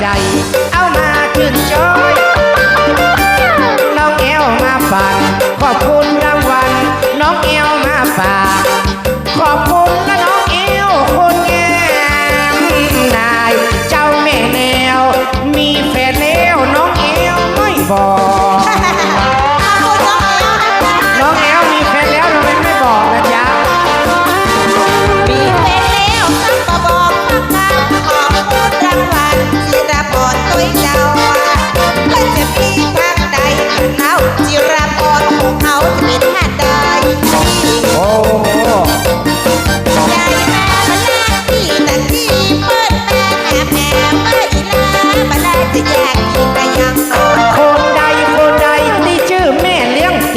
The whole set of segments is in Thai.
ใจ เอามาขึ้นชอยน้องเอวมาฝากขอบคุณรางวัลน้องเอวมาฝากขอบคุณ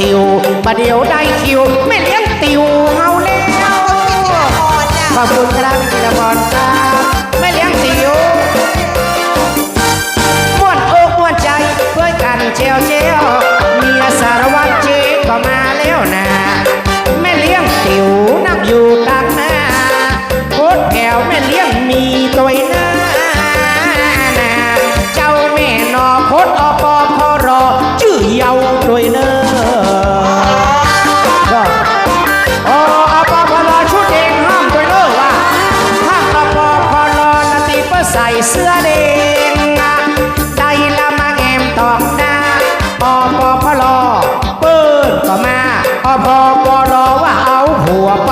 ติวปรเดียวได้คิว ไม่เลี้ยงติวเฮาแล้วขอบคุณครับ ใส่เสื้อแดงได้ละมาแงมตอกหน้าอปอพลอเปิ้นก็มาอพอปอรอว่าเอาหัวไป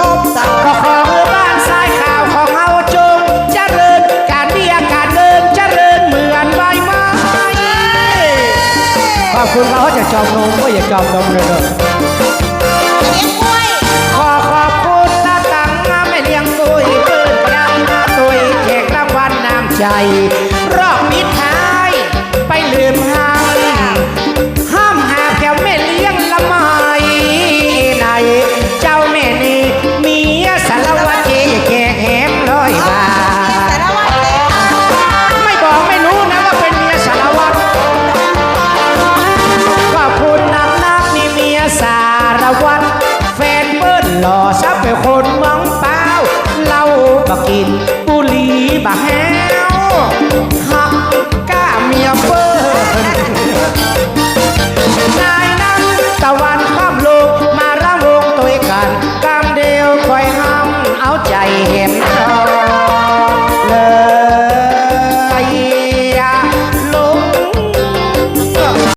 ตบเาก็ขอบ้านทายขาวของเฮาจงเจริญการเดียการเดินเจริญเหมือนใบไม้ขอบคุณเขาจะจอมนมก็อย่าจอมนมเลยเนอะเลี้ยงขอขอบคุณตาตังนม่เลี้ยงตุยเปิดประดังนะตุยแขกราวัลน้ำใจ คนมองเปล่าเล่าบักกินบุหรีบักแห